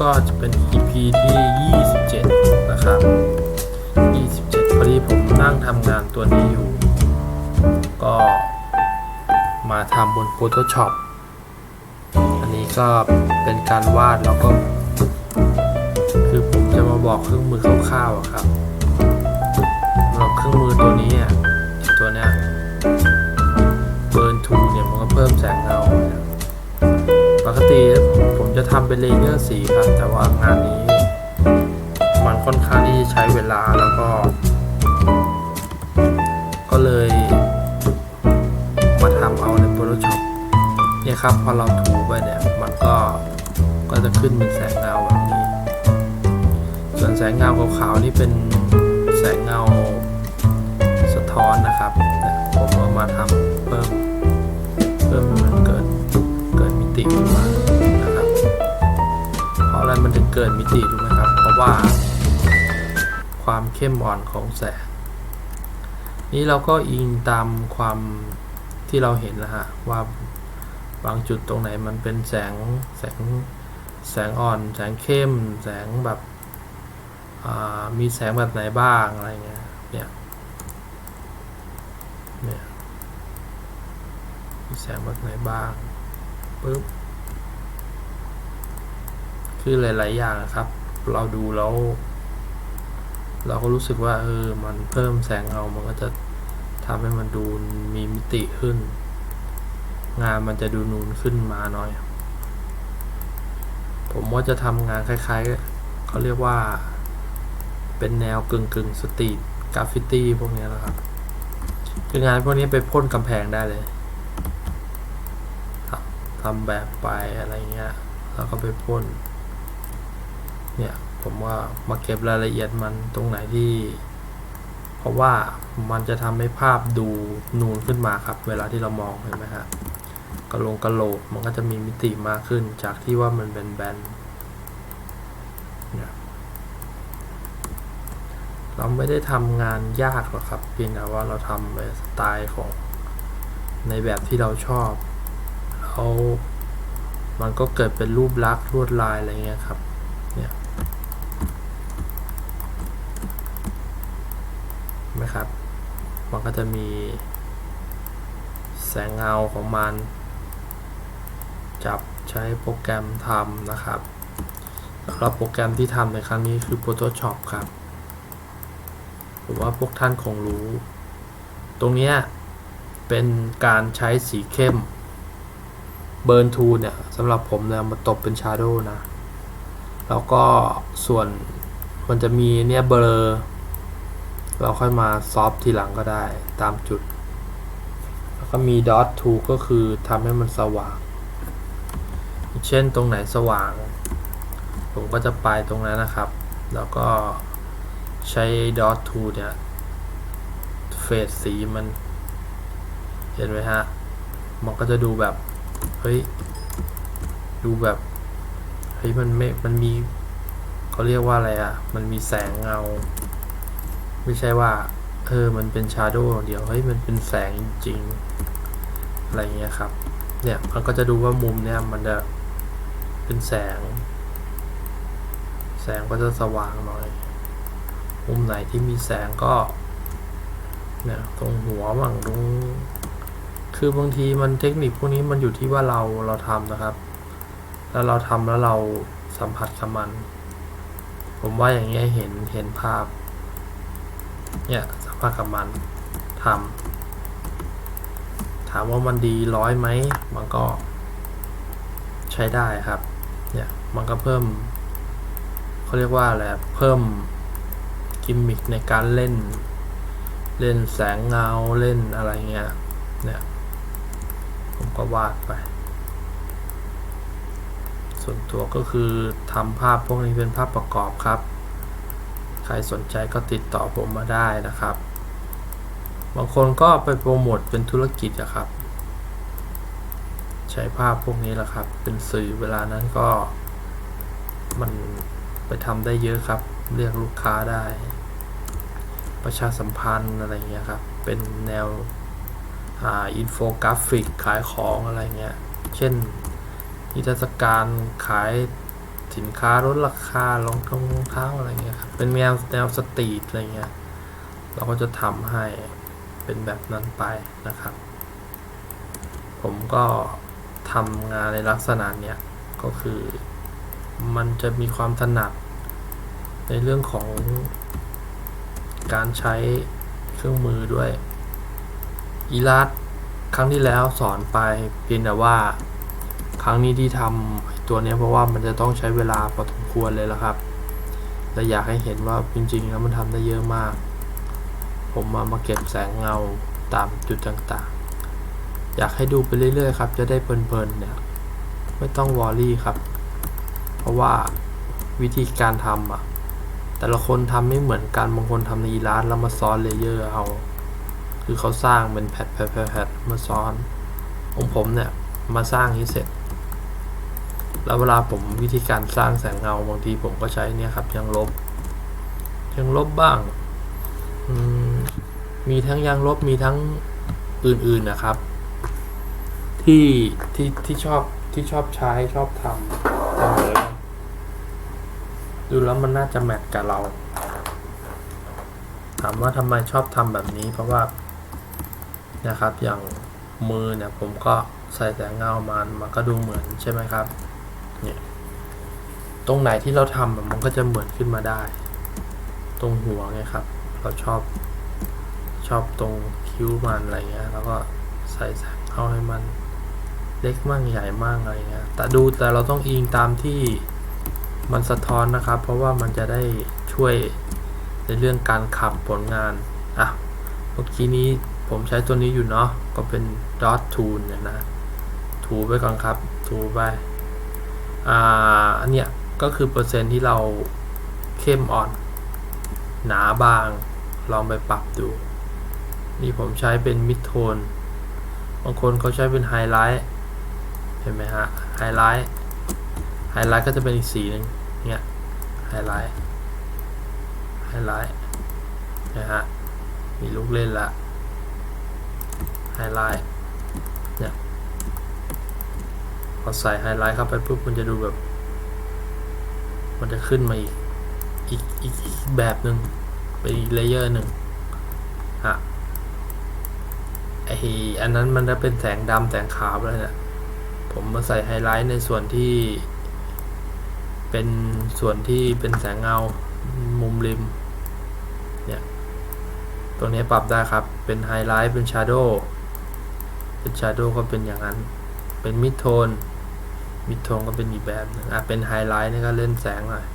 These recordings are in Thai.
ก็จะเป็น EP ที่ 27 นะครับ 27 พอดีผมนั่งทำงานตัวนี้อยู่ ก็มาทำบน Photoshop อันนี้ก็เป็นการวาดแล้วก็ คือผมจะมาบอกเครื่องมือคร่าวๆอะครับสำหรับเครื่องมือตัวนี้ตัวเนี้ยเบิร์นทูเนี่ยมันก็เพิ่มแสงเงาปกติผม จะทำเป็นเลเยอร์สีครับ แต่ว่างานนี้ มันค่อนข้างที่จะใช้เวลาแล้วก็ ก็เลยมาทำเอาใน Photoshop เนี่ยครับพอเราถูไปเนี่ยมันก็ก็จะขึ้นเป็นแสงเงาแบบนี้ ส่วนแสงเงาขาวๆนี่เป็นแสงเงาสะท้อนนะครับ ผมเอามาทำเพิ่มเพิ่มให้มันเกิดเกิดมิติขึ้นมา ราะอะไรมันถึงเกิดมิติรู้ไหมครับเพราะว่า ความเข้มอ่อนของแสง นี่เราก็อิงตามความที่เราเห็นแล้วฮะว่าบางจุดตรงไหนมันเป็นแสงแสงแสงอ่อน แสงเข้ม แสงแบบมีแสงแบบไหนบ้างอะไรเงี้ยเนี่ยเนี่ยมีแสงแบบไหนบ้างปุ๊บ คือหลาย ๆ อย่างครับ เราดูแล้ว เราก็รู้สึกว่าเออมันเพิ่มแสงเงามันก็จะทำให้มันดูมีมิติขึ้น งานมันจะดูนูนขึ้นมาหน่อย ผมว่าจะทำงานคล้าย ๆ เขาเรียกว่า เป็นแนวกึ่งกึ่งๆสตรีทกราฟฟิตี้พวกนี้นะครับ คืองานพวกนี้ไปพ่นกำแพงได้เลยทำแบบไปอะไรเงี้ย แล้วก็ไปพ่น เนี่ยผมว่ามาเก็บรายละเอียดมันตรงไหนที่ เพราะว่ามันจะทำให้ภาพดูนูนขึ้นมาครับ เวลาที่เรามองเห็นไหมครับกระโหลงกระโหลกมันก็จะมีมิติมากขึ้นจากที่ว่ามันเป็นแบนเนี่ยเราไม่ได้ทำงานยากหรอกครับเพียงแต่ว่าเราทำในสไตล์ของในแบบที่เราชอบแล้วมันก็เกิดเป็นรูปลักษณ์ลวดลายอะไรเงี้ยครับเนี่ยเห็ นไหมครับ มันก็จะมีแสงเงาของมัน จับใช้โปรแกรมทำนะครับสำหรับโปรแกรมที่ทำในครั้งนี้คือ Photoshop ครับผมว่าพวกท่านคงรู้ ตรงนี้เป็นการใช้สีเข้มเบิร์นทูเนี่ยสำหรับผมเนี่ยมาตบเป็นชาร์โดนะ แล้วก็ส่วนมันจะมีเนี่ยเบลอ เราค่อยมาซอฟทีหลังก็ได้ตามจุด แล้วก็มีดอททูก็คือทำให้มันสว่าง เช่นตรงไหนสว่าง ผมก็จะไปตรงนั้นนะครับ แล้วก็ใช้ดอททูเนี่ยเฟดสีมัน เห็นไหมฮะ มันก็จะดูแบบ เฮ้ย ดูแบบ เฮ้ย มันไม่ มันมีเขาเรียกว่าอะไรอะ มันมีแสงเงา ไม่ใช่ว่า เออ มันเป็นชาร์โดเดียว เฮ้ย มันเป็นแสงจริง อะไรเงี้ยครับ เนี่ย มันก็จะดูว่ามุมเนี่ยมันจะเป็นแสง แสงก็จะสว่างหน่อย มุมไหนที่มีแสงก็ เนี่ย ตรงหัวบ้างตรงคือบางทีมันเทคนิคพวกนี้มันอยู่ที่ว่าเราเราทำนะครับ แล้วเราทำแล้วเราสัมผัสกับมัน ผมว่าอย่างเงี้ยเห็นเห็นภาพ เนี่ยสัมผัสกับมันทำถามว่ามันดีร้อยไหมมันก็ใช้ได้ครับเนี่ยมันก็เพิ่มเขาเรียกว่าอะไรเพิ่มกิมมิคในการเล่น เล่นแสงเงาเล่นอะไรเงี้ยเนี่ยผมก็วาดไป ส่วนตัวก็คือทำภาพพวกนี้เป็นภาพประกอบครับ ครสนใจก็ติดต่อผมมาได้นะครับ บางคนก็ไปโปรโมทเป็นธุรกิจอะครับ ใช้ภาพพวกนี้แหละครับ เป็นสื่อเวลานั้นก็ มันไปทำได้เยอะครับ เรียกลูกค้าได้ ประชาสัมพันธ์อะไรเงี้ยครับ เป็นแนวอินโฟกราฟิกขายของอะไรเงี้ย เช่นนิทรรศการขาย สินค้าลดราคารองทงรองเท้าอะไรเงี้ยครับเป็นแนวแนวสตรีทอะไรเงี้ยเราก็จะทำให้เป็นแบบนั้นไปนะครับ ผมก็ทำงานในลักษณะเนี้ยก็คือมันจะมีความถนัดในเรื่องของการใช้เครื่องมือด้วยอีลัสครั้งที่แล้วสอนไปเพียงแต่ว่า ครั้งนี้ที่ทำ ตัวนี้เพราะว่ามันจะต้องใช้เวลาพอสมควรเลยละครับ แต่อยากให้เห็นว่าจริงๆแล้วมันทำได้เยอะมาก ผมมามาเก็บแสงเงาตามจุดต่างๆ อยากให้ดูไปเรื่อยๆครับจะได้เพลินๆเนี่ยไม่ต้องวอรี่ครับ เพราะว่าวิธีการทำอะแต่ละคนทำไม่เหมือนกัน บางคนทำในอีลาสแล้วมาซ้อนเลเยอร์เอา คือเขาสร้างเป็นแพทแพทแพทแพทมาซ้อน ของผมเนี่ย มาสร้างนี้เสร็จ แล้วเวลาผมวิธีการสร้างแสงเงาบางทีผมก็ใช้เนี่ยครับยังลบยังลบบ้างมีทั้งยางลบมีทั้งอื่นๆนะครับ ที่ที่ที่ชอบที่ชอบใช้ชอบทำเอาเลยดูแล้วมันน่าจะแมทกับเรา ถามว่าทำไมชอบทำแบบนี้เพราะว่านะครับอย่างมือเนี่ยผมก็ใส่แสงเงามันมันก็ดูเหมือนใช่ไหมครับ เนี่ยตรงไหนที่เราทำมันก็จะเหมือนขึ้นมาได้ ตรงหัวไงครับ เราชอบชอบตรงคิ้วมันอะไรเงี้ยแล้วก็ใส่แสงเข้าให้มันเล็กมั่งใหญ่มั่งอะไรเงี้ยแต่ดูแต่เราต้องอิงตามที่มันสะท้อนนะครับ เพราะว่ามันจะได้ช่วยในเรื่องการขับผลงานอะเมื่อกี้นี้ผมใช้ตัวนี้อยู่เนาะก็เป็น dot tool เนี่ยนะถูไปก่อนครับถูไป อ่าอันเนี้ยก็คือเปอร์เซ็นต์ที่เราเข้มอ่อน หนาบาง ลองไปปรับดู นี่ผมใช้เป็นมิดโทน บางคนเขาใช้เป็นไฮไลท์ เห็นไหมฮะ ไฮไลท์ ไฮไลท์ก็จะเป็นอีกสีหนึ่งเนี่ย ไฮไลท์ ไฮไลท์ นะฮะ มีลูกเล่นละ ไฮไลท์ เนี่ย พ อใส่ไฮไลท์เข้าไปปุ๊บมันจะดูแบบ มันจะขึ้นมาอีกอีกอีกอีกแบบหนึ่งเป็นอีกเลเยอร์หนึ่งอะไออันนั้นมันจะเป็นแสงดำแสงขาวเลยเนี่ยผมมาใส่ไฮไลท์ในส่วนที่ เป็นส่วนที่เป็นแสงเงามุมริม เนี่ย ตรงนี้ปรับได้ครับ เป็นไฮไลท์เป็นชาร์โดเป็นชาร์โดก็เป็นอย่างนั้น เป็นมิดโทน มิดทนก็เป็นอีกแบบหนึงอะเป็นไฮไลท์นี่ก็เล่นแสงหน่อย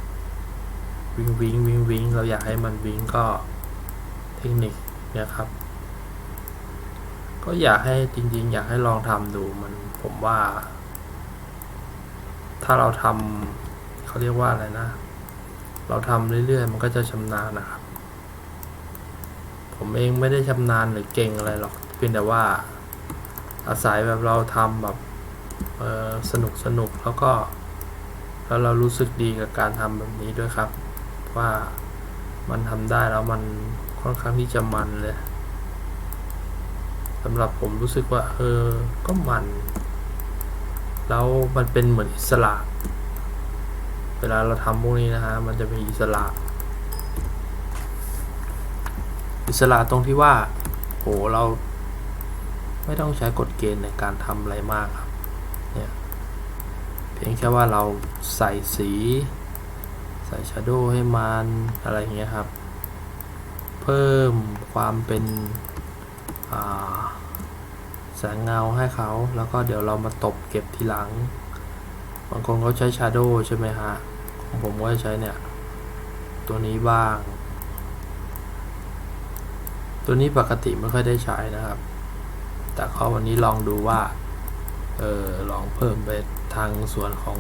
วิงวิงวิงวิงเราอยากให้มันวิงก็เทคนิคนี่ครับ ก็อยากให้จริง ๆ อยากให้ลองทำดูมันผมว่า ถ้าเราทำเขาเรียกว่าอะไรนะ เราทำเรื่อยๆ มันก็จะชำนาญนะครับ ผมเองไม่ได้ชำนาญหรือเก่งอะไรหรอกเพียงแต่ว่าอาศัยแบบเราทำแบบ สนุกสนุกแล้วก็ แล้วเรารู้สึกดีกับการทำแบบนี้ด้วยครับ ว่ามันทำได้แล้วมันค่อนข้างที่จะมันเลยสำหรับผมรู้สึกว่าเออก็มัน แล้วมันเป็นเหมือนอิสระ เวลาเราทำพวกนี้นะฮะมันจะเป็นอิสระ อิสระตรงที่ว่าโหเราไม่ต้องใช้กฎเกณฑ์ในการทำอะไรมากครับ พียงแค่ว่าเราใส่สี ใส่ชาโดว์ให้มันอะไรอย่างเงี้ยครับ เพิ่มความเป็นแสงเงาให้เขา แล้วก็เดี๋ยวเรามาตบเก็บทีหลัง บางคนเขาใช้ชาโดว์ใช่ไหมฮะของผมก็จะใช้เนี่ย ตัวนี้บ้าง ตัวนี้ปกติไม่ค่อยได้ใช้นะครับ แต่เขาวันนี้ลองดูว่า เออลองเพิ่มไปทางส่วนของ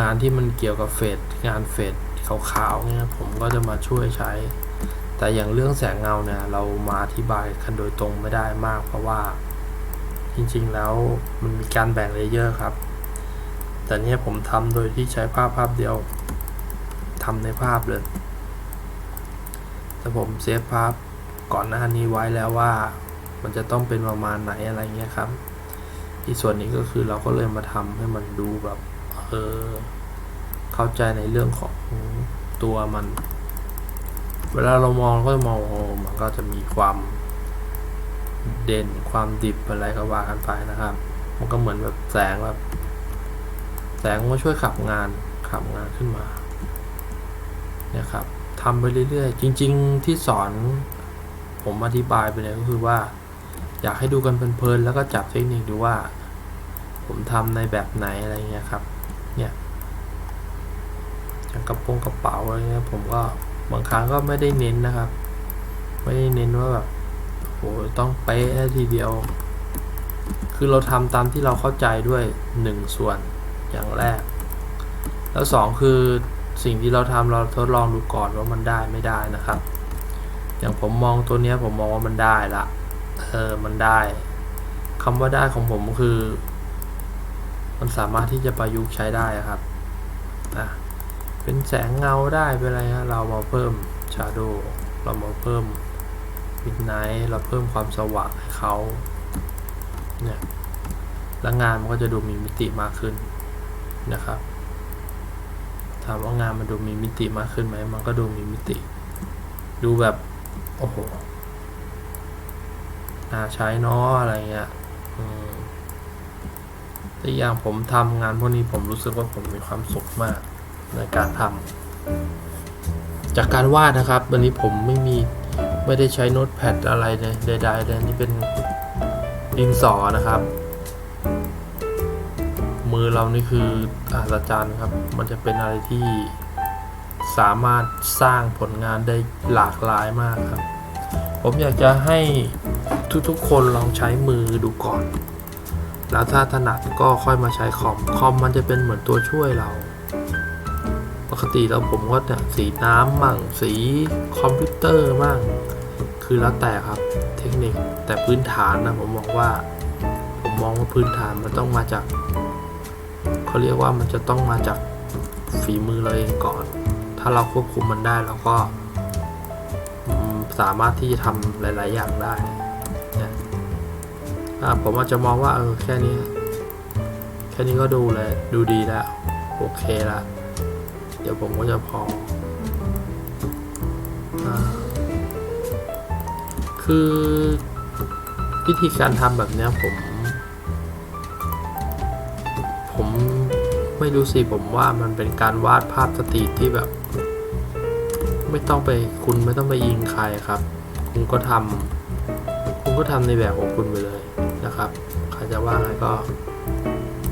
งานที่มันเกี่ยวกับเฟดงานเฟดขาวๆเนี่ยผมก็จะมาช่วยใช้ แต่อย่างเรื่องแสงเงาเนี่ยเรามาอธิบายกันโดยตรงไม่ได้มาก เพราะว่าจริงๆแล้วมันมีการแบ่งเลเยอร์ครับ แต่เนี่ยผมทำโดยที่ใช้ภาพภาพเดียวทำในภาพเลยแต่ผมเซฟภาพก่อนหน้านี้ไว้แล้วว่า มันจะต้องเป็นประมาณไหนอะไรเงี้ยครับ ออีกส่วนนี้ก็คือเราก็เลยมาทำให้มันดูแบบเออเข้าใจในเรื่องของตัวมัน เวลาเรามองก็จะมองโอ้มันก็จะมีความเด่นความดิบอะไรก็ว่ากันไปนะครับ มันก็เหมือนแบบแสงแบบแสงมาช่วยขับงานขับงานขึ้นมาเนี่ยครับทำไปเรื่อยๆ จริง ๆ ที่สอนผมอธิบายไปเลยก็คือว่า อยากให้ดูกันเพลินๆแล้วก็จับเทคนิคดูว่า ผมทำในแบบไหนอะไรเงี้ยครับ เนี่ยอย่างกระโปรงกระเป๋าอะไรเงี้ยผมก็บางครั้งก็ไม่ได้เน้นนะครับ ไม่ได้เน้นว่าแบบโหต้องเป๊ะทีเดียว คือเราทำตามที่เราเข้าใจด้วยหนึ่งส่วนอย่างแรก แล้วสองคือสิ่งที่เราทำเราทดลองดูก่อนว่ามันได้ไม่ได้นะครับ อย่างผมมองตัวเนี้ยผมมองว่ามันได้ละเออมันได้คำว่าได้ของผมก็คือ มันสามารถที่จะประยุกต์ใช้ได้ครับอะเป็นแสงเงาได้เป็นอะไรฮะเรามาเพิ่ม shadow เรามาเพิ่ม midnight เราเพิ่มความสว่างให้เขาเนี่ยแล้วงานมันก็จะดูมีมิติมากขึ้นนะครับถามว่างานมันดูมีมิติมากขึ้นไหมมันก็ดูมีมิติ ดูแบบโอ้โหน่าใช้เนาะอะไรเงี้ยอืม แต่อย่างผมทำงานพวกนี้ผมรู้สึกว่าผมมีความสุขมากในการทำจากการวาดนะครับ วันนี้ผมไม่มีไม่ได้ใช้โน้ตแพดอะไรเลยใดๆเลยนี่เป็นดินสอนะครับ มือเรานี่คืออาจรรย์ครับ มันจะเป็นอะไรที่สามารถสร้างผลงานได้หลากหลายมากครับ ผมอยากจะให้ทุกๆคนลองใช้มือดูก่อน แล้วถ้าถนัดก็ค่อยมาใช้คอม คอมมันจะเป็นเหมือนตัวช่วยเรา ปกติแล้วผมก็เนี่ยสีน้ำมั่งสีคอมพิวเตอร์มั่ง คือแล้วแต่ครับเทคนิค แต่พื้นฐานนะผมมองว่า ผมมองว่าพื้นฐานมันต้องมาจากเขาเรียกว่ามันจะต้องมาจากฝีมือเราเองก่อน ถ้าเราควบคุมมันได้เราก็สามารถที่จะทำหลาย ๆ อย่างได้ ผมอาจจะมองว่าเออแค่นี้ แค่นี้ก็ดูเลยดูดีแล้ว โอเคละ เดี๋ยวผมก็จะพออคือวิธีการทำแบบนี้ผม ผมไม่รู้สิผมว่ามันเป็นการวาดภาพสตรีทที่แบบ ไม่ต้องไปคุณไม่ต้องไปยิงใครครับ คุณก็ทำคุณก็ทำในแบบของคุณไปเลย นะครับ ใครจะว่าไงก็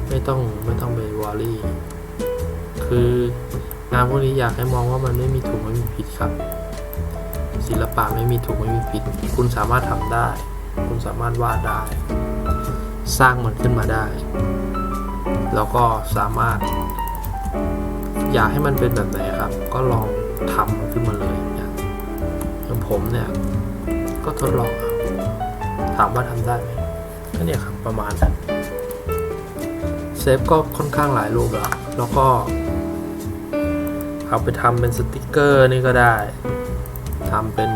ไม่ต้องไม่ต้องไปวอรี่ คืองานพวกนี้อยากให้มองว่ามันไม่มีถูกไม่มีผิดครับ ศิลปะไม่มีถูกไม่มีผิด คุณสามารถทำได้ คุณสามารถวาดได้ สร้างมันขึ้นมาได้ แล้วก็สามารถ อยากให้มันเป็นแบบไหนครับ ก็ลองทำมันขึ้นมาเลยอย่างอย่างผมเนี่ย ก็ทดลองถามว่าทำได้ไหม ก็เนี่ยครับประมาณนั้นเซฟก็ค่อนข้างหลายรูปแล้วแล้วก็ เอาไปทำเป็นสติกเกอร์นี่ก็ได้ทำเป็น